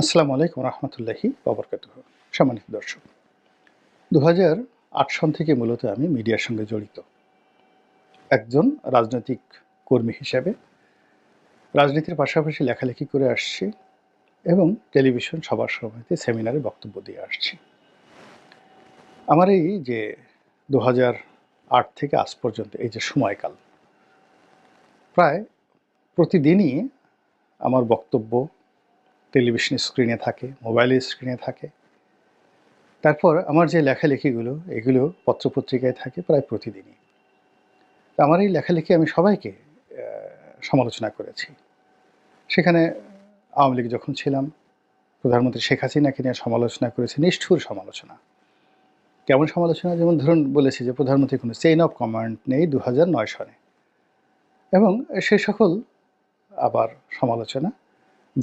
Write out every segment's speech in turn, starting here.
আসসালামু আলাইকুম রহমতুল্লাহি ববরকাত সম্মানিত দর্শক দু হাজার আট সন থেকে মূলত আমি মিডিয়ার সঙ্গে জড়িত। একজন রাজনৈতিক কর্মী হিসেবে রাজনীতির পাশাপাশি লেখালেখি করে আসছি এবং টেলিভিশন সবার সমিতি সেমিনারে বক্তব্য দিয়ে আসছি। আমার এই যে দু থেকে আজ পর্যন্ত এই যে সময়কাল, প্রায় প্রতিদিনই আমার বক্তব্য টেলিভিশন স্ক্রিনে থাকে, মোবাইলের স্ক্রিনে থাকে। তারপর আমার যে লেখালেখিগুলো, এগুলো পত্রপত্রিকায় থাকে প্রায় প্রতিদিনই। আমার এই লেখালেখি আমি সবাইকে সমালোচনা করেছি। সেখানে আওয়ামী লীগ যখন ছিলাম, প্রধানমন্ত্রী শেখ হাসিনাকে নিয়ে সমালোচনা করেছি, নিষ্ঠুর সমালোচনা। কেমন সমালোচনা? যেমন ধরুন বলেছি যে প্রধানমন্ত্রী কোনো চেইন অফ কমান্ড নেই দু নয় সনে এবং সে সকল আবার সমালোচনা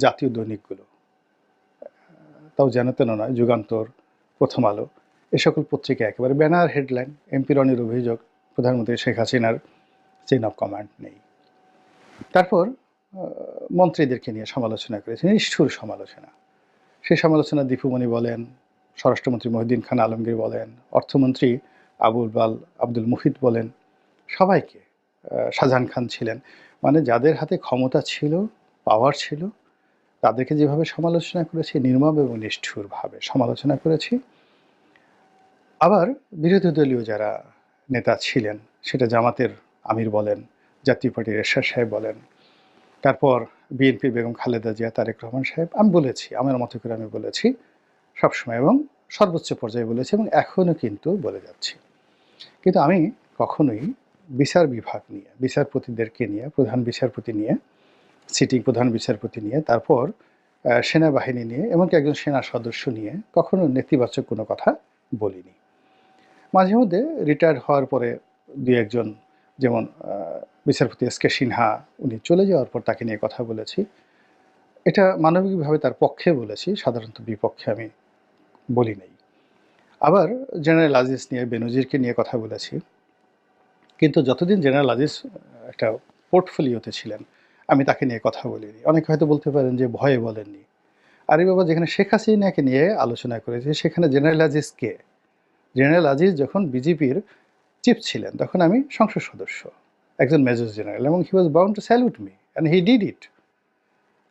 জাতীয় দৈনিকগুলো। তাও যেন তেন নয়, যুগান্তর, প্রথম আলো, এ সকল পত্রিকা একেবারে ব্যানার হেডলাইন, এমপি রনির অভিযোগ, প্রধানমন্ত্রী শেখ হাসিনার চেইন অফ কমান্ড নেই। তারপর মন্ত্রীদেরকে নিয়ে সমালোচনা করেছে, নিষ্ঠুর সমালোচনা। সেই সমালোচনা দীপুমণি বলেন, স্বরাষ্ট্রমন্ত্রী মহিউদ্দিন খান আলমগীর বলেন, অর্থমন্ত্রী আবুল বাল আব্দুল মুহিত বলেন, সবাইকে শাহজাহান খান ছিলেন। মানে যাদের হাতে ক্ষমতা ছিল পাওয়ার ছিল তাদেরকে যেভাবে সমালোচনা করেছি, নির্মম এবং নিষ্ঠুরভাবে সমালোচনা করেছি। আবার বিরোধী দলীয় যারা নেতা ছিলেন, সেটা জামাতের আমির বলেন, জাতীয় পার্টির এরশাদ সাহেব বলেন, তারপর বিএনপি বেগম খালেদা জিয়া, তারেক রহমান সাহেব, আমি বলেছি, আমার মতো করে আমি বলেছি সবসময় এবং সর্বোচ্চ পর্যায়ে বলেছি এবং এখনও কিন্তু বলে যাচ্ছি। কিন্তু আমি কখনোই বিচার বিভাগ নিয়ে, বিচারপতিদেরকে নিয়ে, প্রধান বিচারপতি নিয়ে সিটিং প্রধান বিচারপতি নিয়ে, তারপর সেনাবাহিনী নিয়ে, এমনকি একজন সেনা সদস্য নিয়ে কখনো নেতিবাচক কোনো কথা বলিনি। মাঝে মধ্যে রিটায়ার্ড হওয়ার পরে দু একজন, যেমন বিচারপতি এস কে সিনহা, উনি চলে যাওয়ার পর তাকে নিয়ে কথা বলেছি। এটা মানবিকভাবে তার পক্ষে বলেছি, সাধারণত বিপক্ষে আমি বলি নাই। আবার জেনারেল আজিজ নিয়ে, বেনজিরকে নিয়ে কথা বলেছি। কিন্তু যতদিন জেনারেল আজিজ একটা পোর্টফোলিওতে ছিলেন আমি তাকে নিয়ে কথা বলিনি। অনেকে হয়তো বলতে পারেন যে ভয়ে বলেননি। আরে বাবা, যেখানে শেখ হাসিনাকে নিয়ে আলোচনা করেছি, সেখানে জেনারেল আজিজ কে? জেনারেল আজিজ যখন বিজেপির চিফ ছিলেন, তখন আমি সংসদ সদস্য, একজন মেজর জেনারেল, এবং he was bound to salute me and he did it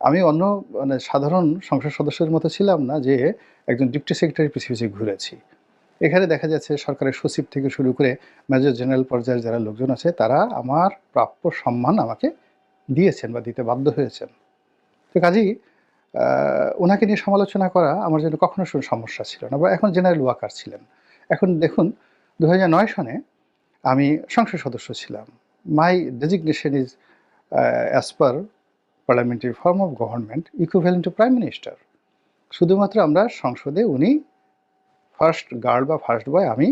আমি অন্য মানে সাধারণ সংসদ সদস্যের মতো ছিলাম না যে একজন ডিপটি সেক্রেটারি পিছিয়ে পিছিয়ে ঘুরেছি। এখানে দেখা যাচ্ছে সরকারের সচিব থেকে শুরু করে মেজর জেনারেল পর্যায়ের যারা লোকজন আছে, তারা আমার প্রাপ্য সম্মান আমাকে দিয়েছেন বা দিতে বাধ্য হয়েছেন। তো কাজেই ওনাকে নিয়ে সমালোচনা করা আমার জন্য কখনো সমস্যা ছিল না বা এখন জেনারেল ওয়াকার ছিলেন। এখন দেখুন দু নয় সনে আমি সংসদ সদস্য ছিলাম। My designation is as per parliamentary form of government equivalent to prime minister শুধুমাত্র আমরা সংসদে উনি ফার্স্ট গার্ড বা ফার্স্ট বয় আমি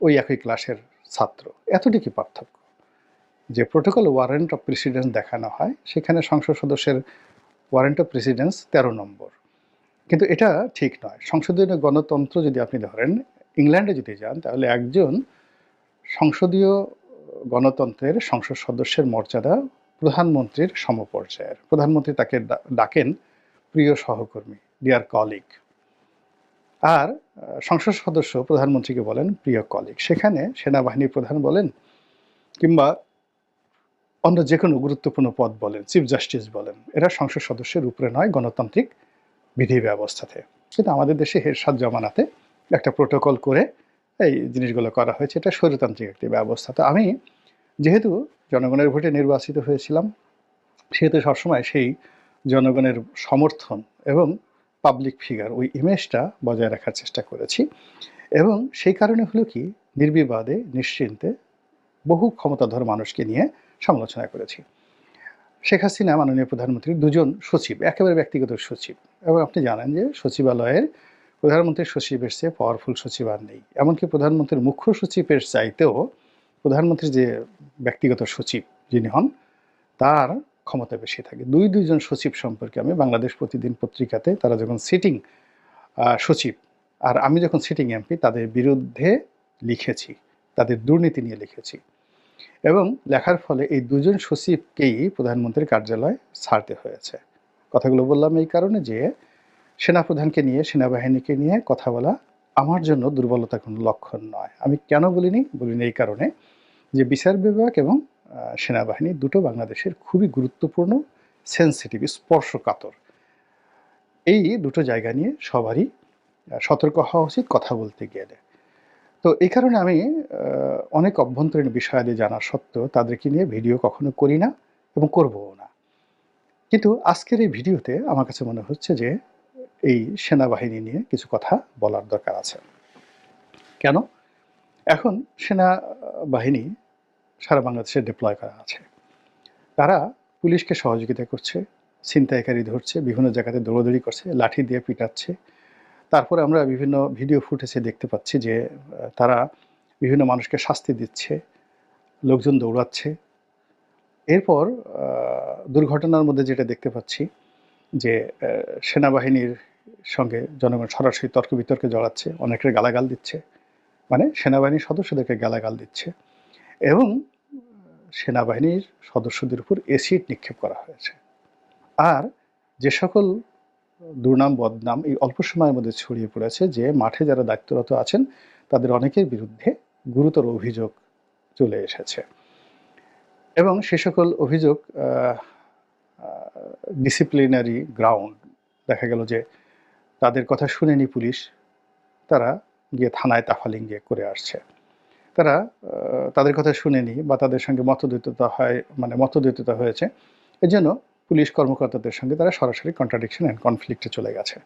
ওই একই ক্লাসের ছাত্র। এতটুকুই পার্থক্য। যে প্রোটোকল ওয়ারেন্ট অফ প্রেসিডেন্স দেখানো হয়, সেখানে সংসদ সদস্যের ওয়ারেন্ট অফ প্রেসিডেন্স তেরো নম্বর। কিন্তু এটা ঠিক নয়। সংসদীয় গণতন্ত্র যদি আপনি ধরেন, ইংল্যান্ডে যদি যান, তাহলে একজন সংসদীয় গণতন্ত্রের সংসদ সদস্যের মর্যাদা প্রধানমন্ত্রীর সমপর্যায়ের। প্রধানমন্ত্রী তাকে ডাকেন প্রিয় সহকর্মী ডিয়ার কলিগ আর সংসদ সদস্য প্রধানমন্ত্রীকে বলেন প্রিয় কলিগ সেখানে সেনাবাহিনীর প্রধান বলেন, কিংবা অন্য যে কোনো গুরুত্বপূর্ণ পদ বলেন চিফ জাস্টিস বলেন, এরা সংসদ সদস্যের উপরে নয় গণতান্ত্রিক বিধি ব্যবস্থাতে। কিন্তু আমাদের দেশে হেরসাদ জমানাতে একটা প্রোটোকল করে এই জিনিসগুলো করা হয়েছে, এটা স্বৈরতান্ত্রিক একটি ব্যবস্থা। তো আমি যেহেতু জনগণের ভোটে নির্বাচিত হয়েছিলাম, সেহেতু সবসময় সেই জনগণের সমর্থন এবং পাবলিক ফিগার ওই ইমেজটা বজায় রাখার চেষ্টা করেছি। এবং সেই কারণে হলো কি, নির্বিবাদে, নিশ্চিন্তে বহু ক্ষমতাধর মানুষকে নিয়ে সমালোচনা করেছি। শেখ হাসিনা মাননীয় প্রধানমন্ত্রীর দুজন সচিব, একেবারে ব্যক্তিগত সচিব। এবং আপনি জানেন যে সচিবালয়ের প্রধানমন্ত্রীর সচিবের চেয়ে পাওয়ারফুল সচিব আর নেই। এমনকি প্রধানমন্ত্রীর মুখ্য সচিবের চাইতেও প্রধানমন্ত্রীর যে ব্যক্তিগত সচিব যিনি হন, তার ক্ষমতা বেশি থাকে। দুই দুইজন সচিব সম্পর্কে আমি বাংলাদেশ প্রতিদিন পত্রিকাতে তারা যখন সিটিং সচিব, আর আমি যখন সিটিং এমপি তাদের বিরুদ্ধে লিখেছি, তাদের দুর্নীতি নিয়ে লিখেছি। এবং লেখার ফলে এই দুজন সচিবকেই প্রধানমন্ত্রীর কার্যালয় ছাড়তে হয়েছে। কথাগুলো বললাম এই কারণে যে, সেনাপ্রধানকে নিয়ে, সেনাবাহিনীকে নিয়ে কথা বলা আমার জন্য দুর্বলতা কোনো লক্ষণ নয়। আমি কেন বলিনি? বলিনি এই কারণে যে, বিচার বিভাগ এবং সেনাবাহিনী দুটো বাংলাদেশের খুবই গুরুত্বপূর্ণ সেন্সিটিভ স্পর্শকাতর। এই দুটো জায়গা নিয়ে সবারই সতর্ক হওয়া উচিত কথা বলতে গেলে। তো এই কারণে আমি অনেক অভ্যন্তরীণ বিষয়াদি জানা সত্ত্বেও তাদেরকে নিয়ে ভিডিও কখনো করি না এবং করবও না। কিন্তু আজকের এই ভিডিওতে আমার কাছে মনে হচ্ছে যে, এই সেনাবাহিনী নিয়ে কিছু কথা বলার দরকার আছে। কেন? এখন সেনাবাহিনী সারা বাংলাদেশে ডিপ্লয় করা আছে। তারা পুলিশকে সহযোগিতা করছে, ছিনতাইকারী ধরছে, বিভিন্ন জায়গাতে দৌড়দৌড়ি করছে, লাঠি দিয়ে পিটাচ্ছে তারপরে আমরা বিভিন্ন ভিডিও ফুটেজে দেখতে পাচ্ছি যে তারা বিভিন্ন মানুষকে শাস্তি দিচ্ছে, লোকজন দৌড়াচ্ছে। এরপর দুর্ঘটনার মধ্যে যেটা দেখতে পাচ্ছি যে সেনাবাহিনীর সঙ্গে জনগণ সরাসরি তর্ক বিতর্কে জড়াচ্ছে, অনেকের গালাগাল দিচ্ছে। মানে সেনাবাহিনীর সদস্যদেরকে গালাগাল দিচ্ছে এবং সেনাবাহিনীর সদস্যদের উপর এসিড নিক্ষেপ করা হয়েছে। আর যে সকল দুর্নাম, বদনাম এই অল্প সময়ের মধ্যে ছড়িয়ে পড়েছে যে মাঠে যারা দায়িত্বরত আছেন, তাদের অনেকের বিরুদ্ধে গুরুতর অভিযোগ চলে এসেছে। এবং সে সকল অভিযোগ ডিসিপ্লিনারি গ্রাউন্ড দেখা গেল যে তাদের কথা শুনেনি পুলিশ, তারা গিয়ে থানায় তাফালিং গিয়ে করে আসছে। তারা তাদের কথা শুনেনি বা তাদের সঙ্গে মতদ্বৈততা হয় মানে মতদ্বৈততা হয়েছে। এজন্য পুলিশ কর্মকর্তাদের সঙ্গে তারা সরাসরি কন্ট্রাডিকশন অ্যান্ড কনফ্লিক্টে চলে গেছে।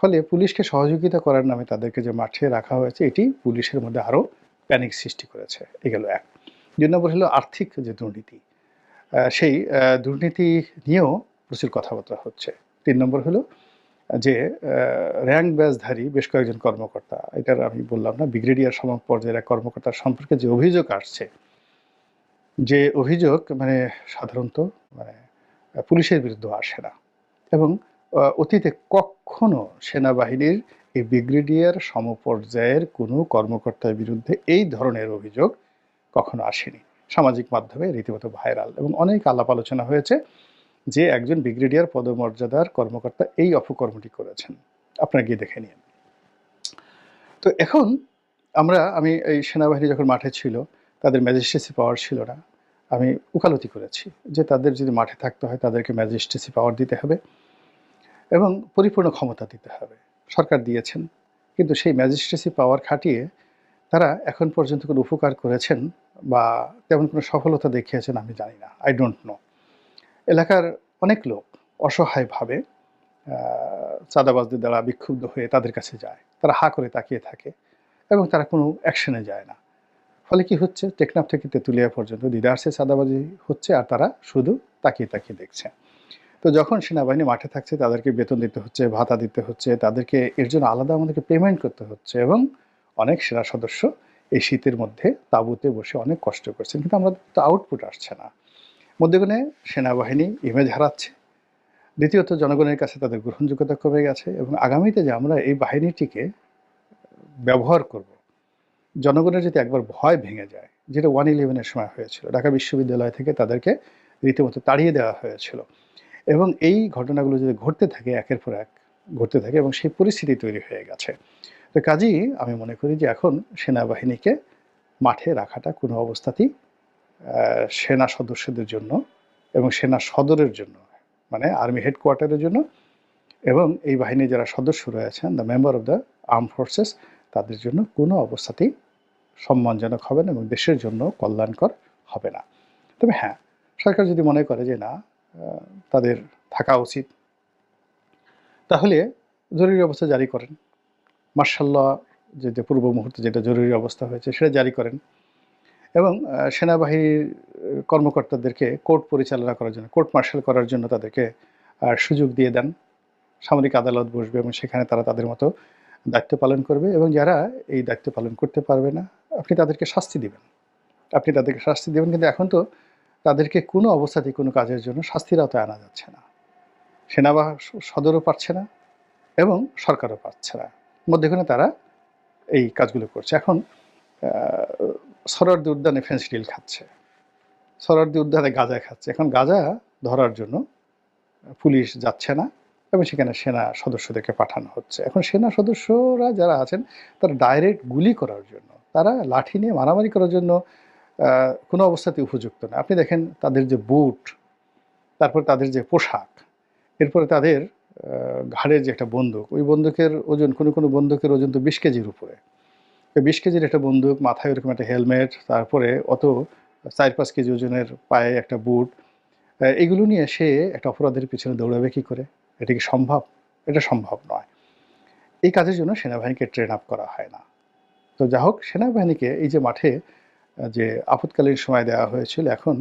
ফলে পুলিশকে সহযোগিতা করার নামে তাদেরকে যে মাঠে রাখা হয়েছে, এটি পুলিশের মধ্যে আরও প্যানিক সৃষ্টি করেছে। এগুলো এক। দুই নম্বর হলো আর্থিক যে দুর্নীতি সেই দুর্নীতি নিয়েও প্রচুর কথাবার্তা হচ্ছে। তিন নম্বর হলো যে র্যাঙ্ক ব্যাসধারী বেশ কয়েকজন কর্মকর্তা, এটার আমি বললাম না, ব্রিগেডিয়ার সম পর্যায়ের এক কর্মকর্তার সম্পর্কে যে অভিযোগ আসছে, যে অভিযোগ মানে সাধারণত মানে পুলিশের বিরুদ্ধে আসে না। এবং অতীতে কখনো সেনাবাহিনীর এই ব্রিগেডিয়ার সমপর্যায়ের কোনো কর্মকর্তার বিরুদ্ধে এই ধরনের অভিযোগ কখনো আসেনি। সামাজিক মাধ্যমে রীতিমতো ভাইরাল এবং অনেক আলাপ আলোচনা হয়েছে যে একজন ব্রিগেডিয়ার পদমর্যাদার কর্মকর্তা এই অপকর্মটি করেছেন। আপনারা গিয়ে দেখে নিন। তো এখন আমরা, আমি এই সেনাবাহিনী যখন মাঠে ছিল, তাদের ম্যাজিস্ট্রেসি পাওয়ার ছিল না। আমি উকালতি করেছি যে তাদের যদি মাঠে থাকতে হয়, তাদেরকে ম্যাজিস্ট্রেসি পাওয়ার দিতে হবে এবং পরিপূর্ণ ক্ষমতা দিতে হবে। সরকার দিয়েছেন, কিন্তু সেই ম্যাজিস্ট্রেসি পাওয়ার খাটিয়ে তারা এখন পর্যন্ত কোনো উপকার করেছেন বা তেমন কোনো সফলতা দেখিয়েছেন আমি জানি না। আই ডোন্ট নো এলাকার অনেক লোক অসহায়ভাবে চাঁদাবাজদের দ্বারা বিক্ষুব্ধ হয়ে তাদের কাছে যায়। তারা হা করে তাকিয়ে থাকে এবং তারা কোনো অ্যাকশনে যায় না। ফলে কি হচ্ছে? টেকনাফ থেকে তেঁতুলিয়া পর্যন্ত দিদার্সে চাঁদাবাজি হচ্ছে আর তারা শুধু তাকিয়ে তাকিয়ে দেখছে। তো যখন সেনাবাহিনী মাঠে থাকছে, তাদেরকে বেতন দিতে হচ্ছে, ভাতা দিতে হচ্ছে, তাদেরকে এর জন্য আলাদা আমাদেরকে পেমেন্ট করতে হচ্ছে এবং অনেক সেনা সদস্য এই শীতের মধ্যে তাঁবুতে বসে অনেক কষ্ট করছেন। কিন্তু আমাদের তো আউটপুট আসছে না। মধ্যখানে সেনাবাহিনী ইমেজ হারাচ্ছে। দ্বিতীয়ত জনগণের কাছে তাদের গ্রহণযোগ্যতা কমে গেছে এবং আগামীতে যে আমরা এই বাহিনীটিকে ব্যবহার করব জনগণের যদি একবার ভয় ভেঙে যায়, যেটা ওয়ান ইলেভেনের সময় হয়েছিল, ঢাকা বিশ্ববিদ্যালয় থেকে তাদেরকে রীতিমতো তাড়িয়ে দেওয়া হয়েছিল। এবং এই ঘটনাগুলো যদি ঘটতে থাকে, একের পর এক ঘটতে থাকে এবং সেই পরিস্থিতি তৈরি হয়ে গেছে। তো কাজেই আমি মনে করি যে এখন সেনাবাহিনীকে মাঠে রাখাটা কোনো অবস্থাতেই সেনা সদস্যদের জন্য এবং সেনা সদরের জন্য মানে আর্মি হেডকোয়ার্টারের জন্য এবং এই বাহিনীর যারা সদস্য রয়েছেন the member of the arm forces তাদের জন্য কোনো অবস্থাতেই সম্মানজনক হবে না এবং দেশের জন্য কল্যাণকর হবে না। তবে হ্যাঁ সরকার যদি মনে করে যে না তাদের থাকা উচিত, তাহলে জরুরি অবস্থা জারি করেন। মার্শাল্লাহ, যে পূর্ব মুহূর্তে যেটা জরুরি অবস্থা হয়েছে সেটা জারি করেন এবং সেনাবাহিনীর কর্মকর্তাদেরকে কোর্ট পরিচালনা করার জন্য, কোর্ট মার্শাল করার জন্য তাদেরকে সুযোগ দিয়ে দেন। সামরিক আদালত বসবে এবং সেখানে তারা তাদের মতো দায়িত্ব পালন করবে এবং যারা এই দায়িত্ব পালন করতে পারবে না আপনি তাদেরকে শাস্তি দিবেন। আপনি তাদেরকে শাস্তি দেবেন, কিন্তু এখন তো তাদেরকে কোনো অবস্থাতেই কোনো কাজের জন্য শাস্তির আওতায় আনা যাচ্ছে না। সেনাবা সদরও পারছে না এবং সরকারও পাচ্ছে না। মধ্যেখানে তারা এই কাজগুলো করছে। এখন সরারদি উদ্যানে ফেন্সিডিল খাচ্ছে। সরারদি উদ্যানে গাঁজা খাচ্ছে। এখন গাঁজা ধরার জন্য পুলিশ যাচ্ছে না এবং সেখানে সেনা সদস্যদেরকে পাঠানো হচ্ছে। এখন সেনা সদস্যরা যারা আছেন, তারা ডাইরেক্ট গুলি করার জন্য তারা লাঠি নিয়ে মারামারি করার জন্য কোনো অবস্থাতে উপযুক্ত না। আপনি দেখেন তাদের যে বুট, তারপর তাদের যে পোশাক, এরপরে তাদের ঘাড়ের যে একটা বন্দুক, ওই বন্দুকের ওজন, কোনো কোনো বন্দুকের ওজন তো বিশ কেজির উপরে। বিশ কেজির একটা বন্দুক, মাথায় ওরকম একটা হেলমেট, তারপরে অত চার পাঁচ কেজি ওজনের পায়ে একটা বুট এগুলো নিয়ে সে একটা অপরাধের পিছনে দৌড়াবে কী করে? এটা কি সম্ভব? এটা সম্ভব নয়। এই কাজের জন্য সেনাবাহিনীকে ট্রেন আপ করা হয় না। তো যা হোক, সেনাবাহিনীকে এই যে মাঠে যে আপৎকালীন সময় দেওয়া হয়েছিল, এখন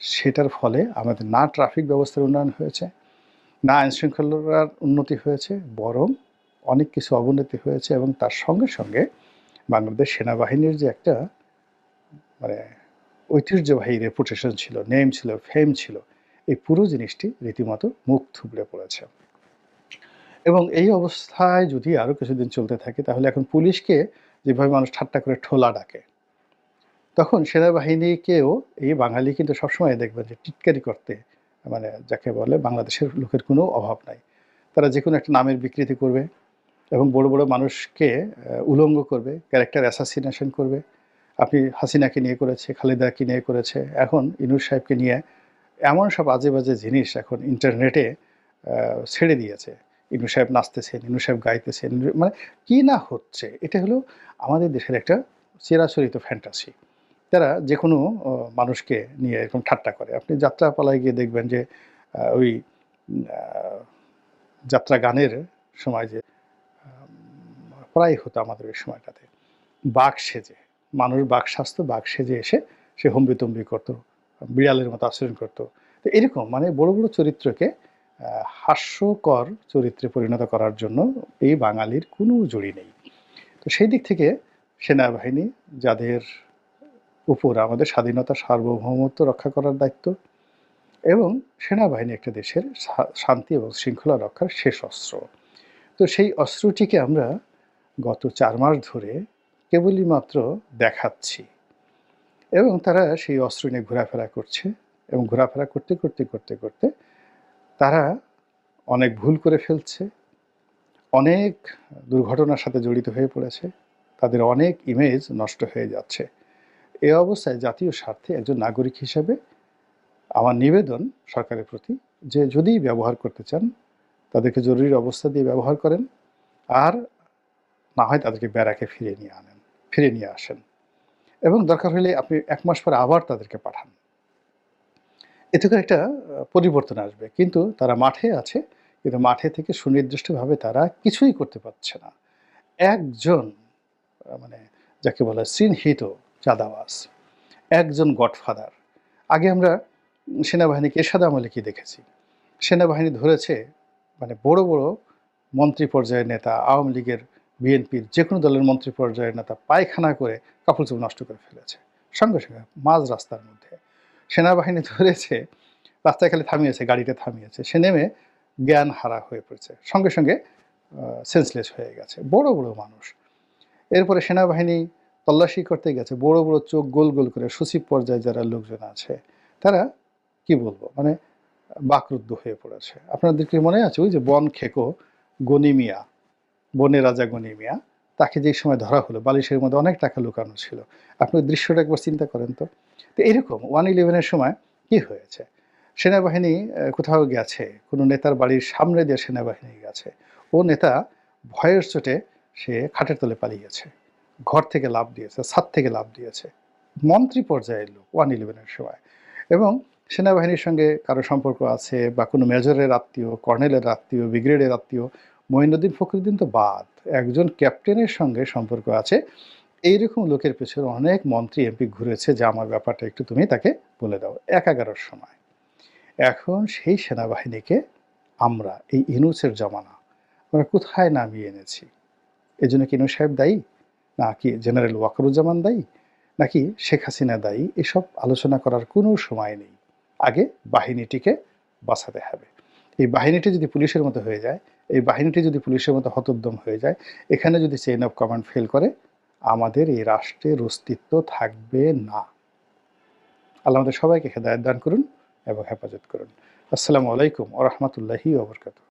সেটার ফলে আমাদের না ট্রাফিক ব্যবস্থার উন্নয়ন হয়েছে, না আইন শৃঙ্খলার উন্নতি হয়েছে, বরং অনেক কিছু অবনতি হয়েছে এবং তার সঙ্গে সঙ্গে বাংলাদেশ সেনাবাহিনীর যে একটা মানে ঐতিহ্যবাহী রেপুটেশন ছিল নেম ছিল ফেম ছিল, এই পুরো জিনিসটি রীতিমতো মুখ থুবড়ে পড়েছে। এবং এই অবস্থায় যদি আরও কিছুদিন চলতে থাকে, তাহলে এখন পুলিশকে যেভাবে মানুষ ঠাট্টা করে ঠোলা ডাকে। তখন সেনাবাহিনীকেও এই বাঙালি কিন্তু সবসময় দেখবেন যে টিটকারি করতে মানে যাকে বলে বাংলাদেশের লোকের কোনো অভাব নাই। তারা যে কোনো একটা নামের বিকৃতি করবে এবং বড় বড় মানুষকে উলঙ্গ করবে ক্যারেক্টার অ্যাসাসিনেশন করবে। আপনি হাসিনাকে নিয়ে করেছে, খালেদাকে নিয়ে করেছে, এখন ইনুর সাহেবকে নিয়ে এমন সব আজে বাজে জিনিস এখন ইন্টারনেটে ছেড়ে দিয়েছে। ইনু সাহেব নাচতেছেন ইনু সাহেব গাইতেছেন মানে কি না হচ্ছে? এটা হলো আমাদের দেশের একটা চিরাচরিত ফ্যান্টাসি তারা যে কোনো মানুষকে নিয়ে এরকম ঠাট্টা করে। আপনি যাত্রাপালায় গিয়ে দেখবেন যে ওই যাত্রা গানের সময় যে প্রায় হতো আমাদের ওই সময়টাতে। বাঘ সেজে, মানুষ বাঘ স্বাস্থ্য বাঘ সেজে এসে সে হম্বিতম্বি করতো, বিড়ালের মতো আচরণ করতো। তো এরকম মানে বড় বড় চরিত্রকে হাস্যকর চরিত্রে পরিণত করার জন্য এই বাঙালির কোনো জড়ি নেই। তো সেই দিক থেকে সেনাবাহিনী, যাদের উপর আমাদের স্বাধীনতা সার্বভৌমত্ব রক্ষা করার দায়িত্ব এবং সেনাবাহিনী একটা দেশের শান্তি এবং শৃঙ্খলা রক্ষার শেষ অস্ত্র। তো সেই অস্ত্রটিকে আমরা গত চার মাস ধরে কেবলই মাত্র দেখাচ্ছি এবং তারা সেই অস্ত্র নিয়ে ঘোরাফেরা করছে এবং ঘোরাফেরা করতে করতে করতে করতে তারা অনেক ভুল করে ফেলছে, অনেক দুর্ঘটনার সাথে জড়িত হয়ে পড়েছে, তাদের অনেক ইমেজ নষ্ট হয়ে যাচ্ছে। এ অবস্থায় জাতীয় স্বার্থে একজন নাগরিক হিসেবে আমার নিবেদন সরকারের প্রতি যে যদি ব্যবহার করতে চান, তাদেরকে জরুরি অবস্থা দিয়ে ব্যবহার করেন, আর না হয় তাদেরকে ব্যারাকে ফিরিয়ে নিয়ে আনেন ফিরে নিয়ে আসেন। এবং দরকার হলে আপনি এক মাস পরে আবার তাদেরকে পাঠান। এতে করে একটা পরিবর্তন আসবে। কিন্তু তারা মাঠে আছে, কিন্তু মাঠে থেকে সুনির্দিষ্টভাবে তারা কিছুই করতে পারছে না। একজন মানে যাকে বলে সিনহিত চাঁদাবাস একজন গডফাদার। আগে আমরা সেনাবাহিনীকে এরশাদ আমলে কি দেখেছি? সেনাবাহিনী ধরেছে মানে বড় বড় মন্ত্রী পর্যায়ের নেতা, আওয়ামী লীগের বিএনপির যে কোনো দলের মন্ত্রী পর্যায়ের নেতা পায়খানা করে কাপড় চোপড় নষ্ট করে ফেলেছে। সঙ্গে সঙ্গে মাঝ রাস্তার মধ্যে। সেনাবাহিনী ধরেছে, রাস্তায় খালি থামিয়েছে গাড়িটা থামিয়েছে। সে নেমে জ্ঞান হারা হয়ে পড়েছে। সঙ্গে সঙ্গে সেন্সলেস হয়ে গেছে। বড় বড় মানুষ। এরপরে সেনাবাহিনী তল্লাশি করতে গেছে। বড় বড় চোখ গোল গোল করে সচিব পর্যায়ে যারা লোকজন আছে, তারা কি বলব? মানে বাকরুদ্ধ হয়ে পড়েছে। আপনাদের কি মনে আছে? ওই যে বন খেকো, গনিমিয়া, বনের রাজা গনিমিয়া, তাকে যে সময় ধরা হলো, বালিশের মধ্যে অনেক টাকা লুকানো ছিল। আপনি দৃশ্যটা একবার চিন্তা করেন তো। তো এরকম ওয়ান ইলেভেনের সময় কি হয়েছে? সেনাবাহিনী কোথাও গেছে? কোনো নেতার বাড়ির সামনে দিয়ে সেনাবাহিনী গেছে? ও নেতা ভয়ের চোটে সে খাটের তলে পালিয়েছে। ঘর থেকে লাভ দিয়েছে, ছাদ থেকে লাভ দিয়েছে। মন্ত্রী পর্যায়ের লোক ওয়ান ইলেভেনের সময়। এবং সেনাবাহিনীর সঙ্গে কারও সম্পর্ক আছে বা কোনো মেজরের আত্মীয়, কর্নেলের আত্মীয়, ব্রিগেডের আত্মীয়? মঈনুদ্দিন ফখরুদ্দিন তো বাদ। একজন ক্যাপ্টেনের সঙ্গে সম্পর্ক আছে। এইরকম লোকের পেছনে অনেক মন্ত্রী এমপি ঘুরেছে যে আমার ব্যাপারটা একটু তুমি তাকে বলে দাও। এক এগারোর সময়। এখন সেই সেনাবাহিনীকে আমরা, এই ইনুসের জমানা, আমরা কোথায় নামিয়ে এনেছি? এই জন্য কি ইনু সাহেব দায়ী? নাকি জেনারেল ওয়াকারুজ্জামান দায়ী? নাকি শেখ হাসিনা দায়ী? এসব আলোচনা করার কোনো সময় নেই। আগে বাহিনীটিকে বাঁচাতে হবে। এই বাহিনীটি যদি পুলিশের মতো হয়ে যায়, এই বাহিনীটি যদি পুলিশের মতো হতোদ্যম হয়ে যায়, এখানে যদি চেইন অফ কমান্ড ফেল করে আমাদের এই রাষ্ট্রের অস্তিত্ব থাকবে না। আল্লাহ আমাদের সবাইকে হেদায়ত দান করুন এবং হেফাজত করুন। আসসালামু আলাইকুম ও রহমতুল্লাহি ওবরকাতু